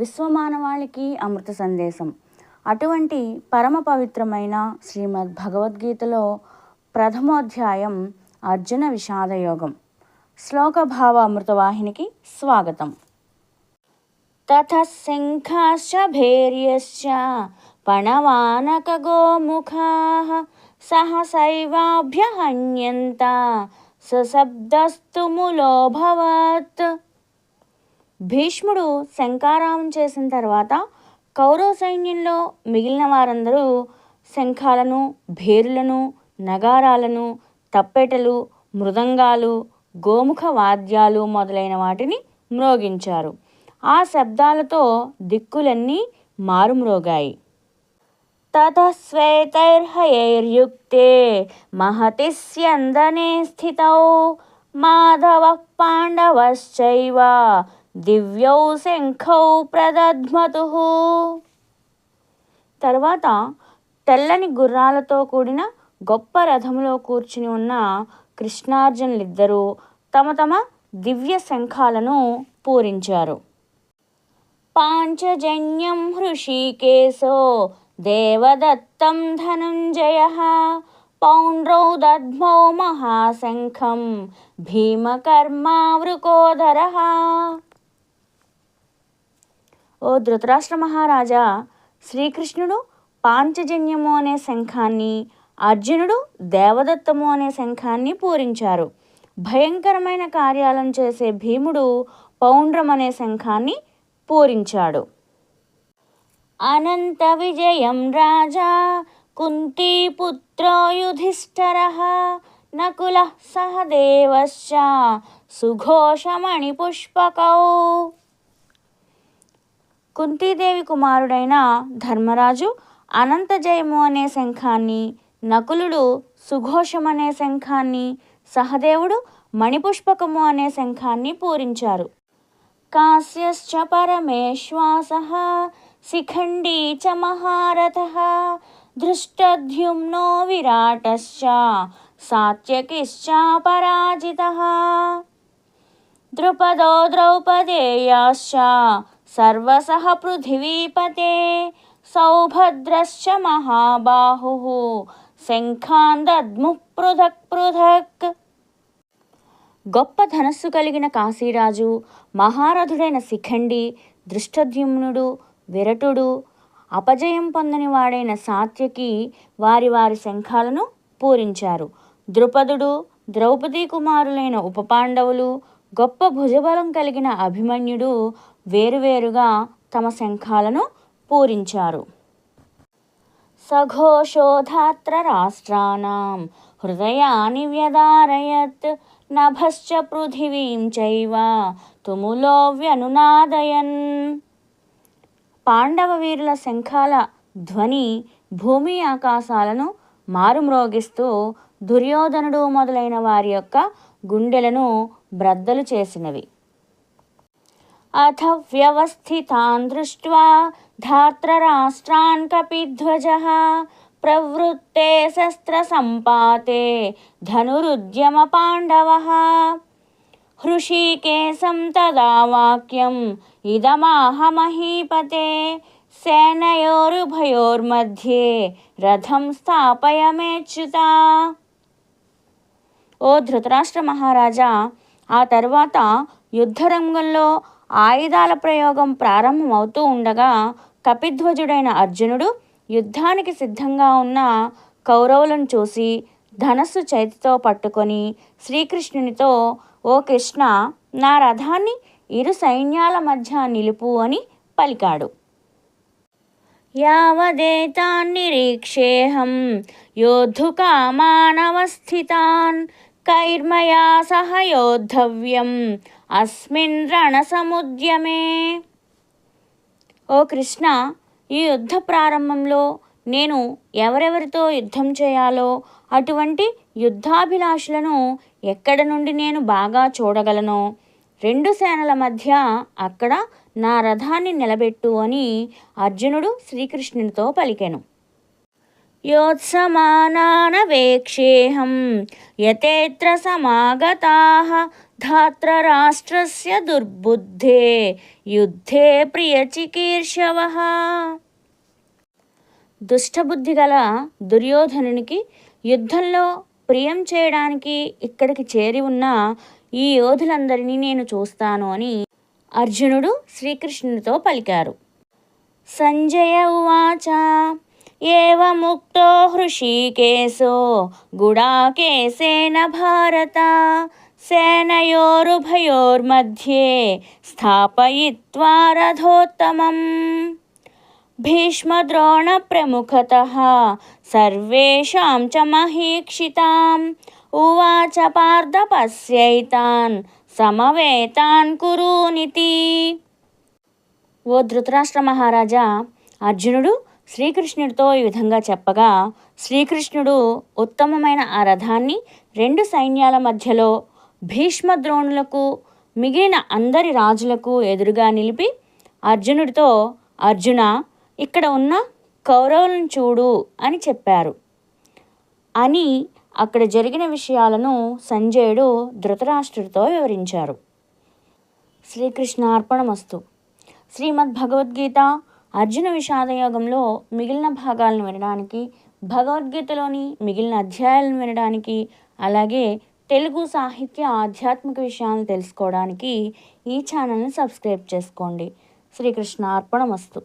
విశ్వమానవాళికి అమృత సందేశం. అటువంటి పరమ పవిత్రమైన శ్రీమద్ భగవద్గీతలో ప్రథమోధ్యాయం అర్జున విషాదయోగం. శ్లోకభావ అమృతవాహినికి స్వాగతం తథ శంఖాశ్చ భేర్యశ్చ పణవానక గోముఖా సహసైవాభ్యహన్యంత సశబ్దస్తు ములోభవత్ భీష్ముడు శంఖారావం చేసిన తర్వాత కౌరవ సైన్యంలో మిగిలిన వారందరూ శంఖాలను భేరులను నగారాలను తప్పెటలు మృదంగాలు గోముఖ వాద్యాలు మొదలైన వాటిని మ్రోగించారు. ఆ శబ్దాలతో దిక్కులన్నీ మారుమ్రోగాయి. తతశ్వేతైర్హయైర్యుక్తే మహతిస్యందనే స్థితౌ మాధవ పాండవశ్చైవ దివ్యౌ శంఖౌ ప్రదధ్మతు. తర్వాత తెల్లని గుర్రాలతో కూడిన గొప్ప రథంలో కూర్చుని ఉన్న కృష్ణార్జునులిద్దరూ తమ తమ దివ్య శంఖాలను పూరించారు. పాంచజన్యం హృషికేశో దేవదత్తం ధనుంజయ. పౌండ్రౌ దద్మౌ మహాశంఖం భీమకర్మావృకోదర. ఓ ధృతరాష్ట్ర మహారాజా శ్రీకృష్ణుడు పాంచజన్యము అనే శంఖాన్ని అర్జునుడు దేవదత్తము అనే శంఖాన్ని పూరించారు. భయంకరమైన కార్యాలను చేసే భీముడు పౌండ్రం అనే శంఖాన్ని పూరించాడు. అనంత విజయం రాజా కుంతీపుత్రో యుధిష్ఠర నకుల సహదేవశ్చ సుఘోషమణి పుష్పకౌ కుంతీదేవి కుమారుడైన ధర్మరాజు అనంత జయము అనే శంఖాన్ని నకులుడు సుఘోషం అనే శంఖాన్ని సహదేవుడు మణిపుష్పకము అనే శంఖాన్ని పూరించారు. కాశ్యశ్చ పరమేశ్వాస శిఖండీ చ మహారథ దృష్టద్యుమ్నో విరాటశ్చ సాత్యకిశ్చ పరాజిత. ద్రుపదో ద్రౌపదేయాశ్చ సర్వసః పృథివీపతే సౌభద్రశ్చ మహాబాహు. శంఖాన్ దద్ముః పృథక్ పృథక్. గొప్ప ధనస్సు కలిగిన కాశీరాజు మహారథుడైన శిఖండి దృష్టద్యుమ్నుడు విరటుడు అపజయం పొందని వాడైన సాత్యకి వారి వారి శంఖాలను పూరించారు. ద్రుపదుడు ద్రౌపదీ కుమారులైన ఉపపాండవులు గొప్ప భుజబలం కలిగిన అభిమన్యుడు వేరువేరుగా తమ శంఖాలను పూరించారు. సఘోషోధాత్ర రాష్ట్రానాం హృదయాని వ్యదారయత్ నభశ్చ పృథివీం చైవ తుములో వ్యనునాదయన్. పాండవ వీరుల శంఖాల ధ్వని భూమి ఆకాశాలను మారుమ్రోగిస్తూ దుర్యోధనుడు మొదలైన వారి యొక్క గుండెలను బ్రద్దలు చేసినవి. अथ व्यवस्थितान् दृष्ट्वा धात्रराष्ट्रान् कपिध्वजः प्रवृत्ते शस्त्रसम्पाते धनुरुद्यमपाण्डवः। हृषीकेशं तदा वाक्यम्, इदमाहमहीपते। सेनयोरुभयोर्मध्ये रथं स्थापय मेच्युता। ओ ధృతరాష్ట్ర మహారాజా ఆ తర్వాత యుద్ధరంగంలో ఆయుధాల ప్రయోగం ప్రారంభమవుతూ ఉండగా కపిధ్వజుడైన అర్జునుడు యుద్ధానికి సిద్ధంగా ఉన్న కౌరవులను చూసి ధనస్సు చేతితో పట్టుకొని శ్రీకృష్ణునితో ఓ కృష్ణ నా రథాన్ని ఇరు సైన్యాల మధ్య నిలుపు అని పలికాడు. యావదేతాన్ నిరీక్షేహం యోద్ధుకామానవస్థితాన్ కైర్మయా సహ యోద్ధవ్యం అస్మిన్ రణసముద్యమే ఓ కృష్ణ ఈ యుద్ధ ప్రారంభంలో నేను ఎవరెవరితో యుద్ధం చేయాలో అటువంటి యుద్ధాభిలాషులను ఎక్కడ నుండి నేను బాగా చూడగలను? రెండు సేనల మధ్య అక్కడ నా రథాన్ని నిలబెట్టు అని అర్జునుడు శ్రీకృష్ణునితో పలికెను. యోత్సమానానవేక్షేహం యతేత్ర సమాగతా धात्रराष्ट्रस्य दुर्बुद्धे యుద్ధే ప్రియచికీర్షవః దుష్టబుద్ధి గల దుర్యోధనునికి యుద్ధంలో ప్రియం చేయడానికి ఇక్కడికి చేరి ఉన్న ఈ యోధులందరినీ నేను చూస్తాను అని అర్జునుడు శ్రీకృష్ణునితో పలికారు సంజయ ఉవాచ ఏవముక్తో హృషీకేశో గుడాకేశేన భారత सेनयोरुभयोर्मध्ये स्थापयित्वा रथोत्तमम्। भीष्मद्रोणप्रमुखतः सर्वेषां च महीक्षिताम्। उवाच पार्दपस्यैतान् సమవేతాన్ కురునితి ఓ ధృతరాష్ట్ర మహారాజా అర్జునుడు శ్రీకృష్ణుడితో ఈ విధంగా చెప్పగా శ్రీకృష్ణుడు ఉత్తమమైన ఆ రథాన్ని రెండు సైన్యాల మధ్యలో భీష్మద్రోణులకు మిగిలిన అందరి రాజులకు ఎదురుగా నిలిపి అర్జునుడితో అర్జున ఇక్కడ ఉన్న కౌరవులను చూడు అని చెప్పారు. అని అక్కడ జరిగిన విషయాలను సంజయుడు ధృతరాష్ట్రుడితో వివరించారు. శ్రీకృష్ణార్పణమస్తు. శ్రీమద్ భగవద్గీత అర్జున విషాదయోగంలో మిగిలిన భాగాలను వినడానికి భగవద్గీతలోని మిగిలిన అధ్యాయాలను వినడానికి అలాగే తెలుగు సాహిత్య ఆధ్యాత్మిక విషయాలను తెలుసుకోవడానికి ఈ ఛానల్ని సబ్స్క్రైబ్ చేసుకోండి. శ్రీకృష్ణ అర్పణమస్తు